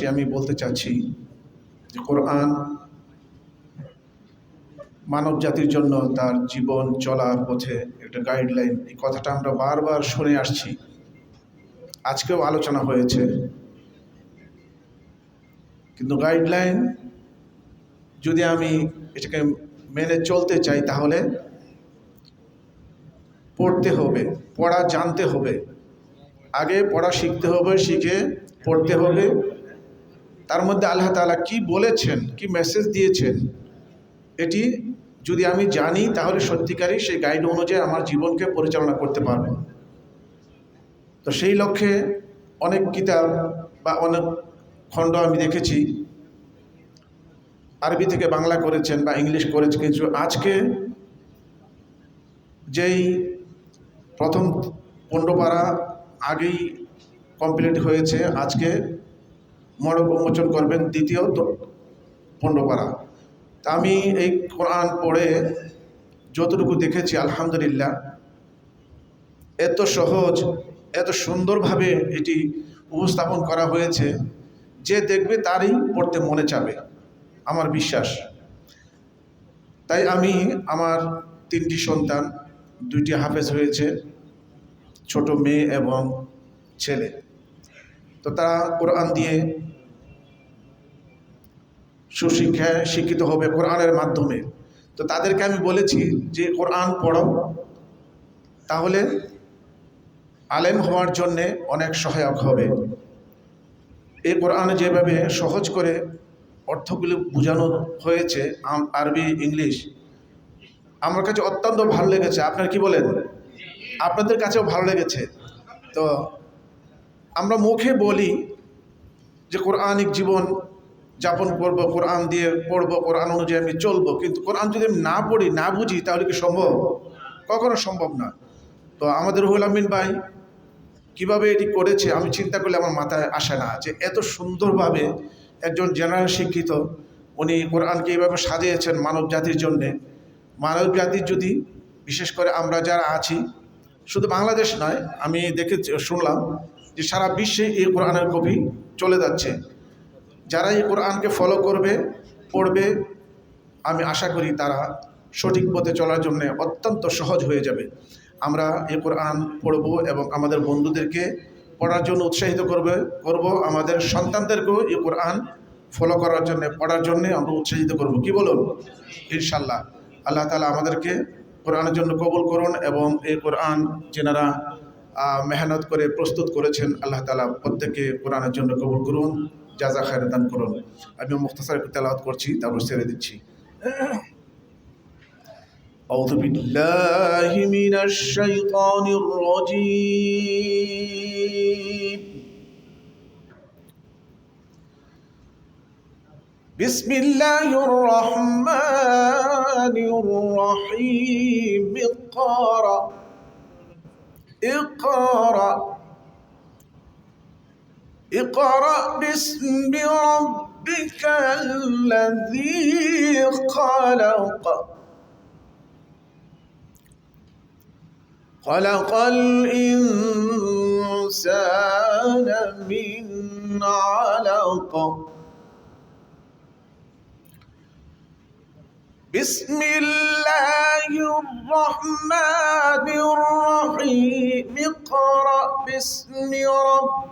পাশাপাশি আমি বলতে চাচ্ছি যে কোরআন মানব জাতির জন্য তার জীবন চলার পথে একটা গাইডলাইন এই কথাটা আমরা বারবার শুনে আসছি। আজকেও আলোচনা হয়েছে। কিন্তু গাইডলাইন যদি আমি এটাকে মেনে চলতে চাই তাহলে পড়তে হবে, পড়া জানতে হবে। আগে পড়া শিখতে হবে, শিখে পড়তে হবে। তার মধ্যে আল্লাহ তাআলা কি বলেছেন, কি মেসেজ দিয়েছেন, এটি যদি আমি জানি তাহলে সত্যিকারই সেই গাইড অনুযায়ী আমার জীবনকে পরিচালনা করতে পারব তো সেই লক্ষ্যে অনেক কিতাব বা অনেক খণ্ড আমি দেখেছি। আরবি থেকে বাংলা করেছেন বা ইংলিশ করেছেন, কিন্তু আজকে যেই প্রথম পণ্ডপাড়া আগেই কমপ্লিট হয়েছে, আজকে মড়ক উন্মোচন করবেন দ্বিতীয় পণ্ডপাড়া। তা আমি এই কোরআন পড়ে যতটুকু দেখেছি, আলহামদুলিল্লাহ, এত সহজ, এত সুন্দরভাবে এটি উপস্থাপন করা হয়েছে, যে দেখবে তারই পড়তে মনে চাবে, আমার বিশ্বাস। তাই আমি আমার তিনটি সন্তান, দুইটি হাফেজ হয়েছে, ছোট মেয়ে এবং ছেলে। তো তারা কোরআন দিয়ে সুশিক্ষায় শিক্ষিত হবে কোরআনের মাধ্যমে। তো তাদেরকে আমি বলেছি যে, কোরআন পড়ো তাহলে আলেম হওয়ার জন্যে অনেক সহায়ক হবে। এই কোরআন যেভাবে সহজ করে অর্থগুলি বোঝানো হয়েছে আরবি, ইংলিশ, আমার কাছে অত্যন্ত ভালো লেগেছে। আপনার কি বলেন? আপনাদের কাছেও ভালো লেগেছে। তো আমরা মুখে বলি যে, কোরআনিক জীবন যাপন করব, কোরআন দিয়ে পড়ব, কোরআন অনুযায়ী আমি চলবো। কিন্তু কোরআন যদি আমি না পড়ি, না বুঝি, তাহলে কি সম্ভব? কখনো সম্ভব না। তো আমাদের রুহুল আমিন ভাই কীভাবে এটি করেছে, আমি চিন্তা করলে আমার মাথায় আসে না যে এত সুন্দরভাবে একজন জেনারেল শিক্ষিত, উনি কোরআনকে এইভাবে সাজিয়েছেন মানব জাতির জন্যে। মানব জাতির যদি, বিশেষ করে আমরা যারা আছি, শুধু বাংলাদেশ নয়, আমি দেখে শুনলাম যে সারা বিশ্বে এই কোরআনের কপি চলে যাচ্ছে। যারা এই কোরআনকে ফলো করবে, পড়বে, আমি আশা করি তারা সঠিক পথে চলার জন্য অত্যন্ত সহজ হয়ে যাবে। আমরা এ কোরআন পড়ব এবং আমাদের বন্ধুদেরকে পড়ার জন্য উৎসাহিত করবে, করব। আমাদের সন্তানদেরকেও এই কোরআন ফলো করার জন্য, পড়ার জন্য আমরা উৎসাহিত করব। কি বলুন? ইনশাল্লাহ আল্লাহ তালা আমাদেরকে কোরআনের জন্য কবুল করুন এবং এই কোরআন যেনারা মেহনত করে প্রস্তুত করেছেন, আল্লাহ তালা প্রত্যেকে কোরআনের জন্য কবুল করুন। জাজা খায় দান করুন আমি মুখতাসার তেলাওয়াত করছি তারপর ছেড়ে দিচ্ছি أعوذ بالله من الشيطان الرجيم بسم الله الرحمن الرحيم اقرأ اقرأ اقرأ باسم ربك الذي خلق. خلق الإنسان من علق. بسم الله الرحمن الرحيم. اقرأ باسم ربك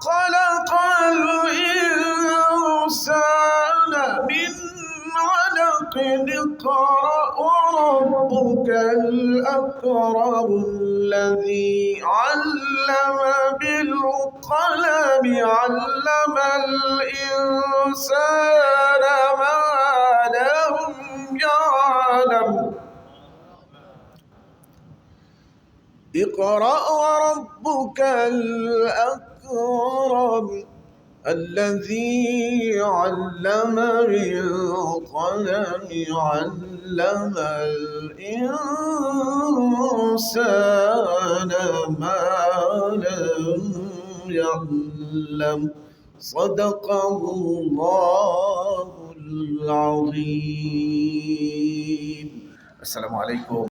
خلق الإنسان من علق. اقرأ وربك الأكرم الذي علم بالقلم. علم الإنسان ما لم يعلم. اقرأ وربك الأكرم الذي علم بالقلم علم الإنسان ما لم يعلم. صدق الله العظيم. السلام عليكم.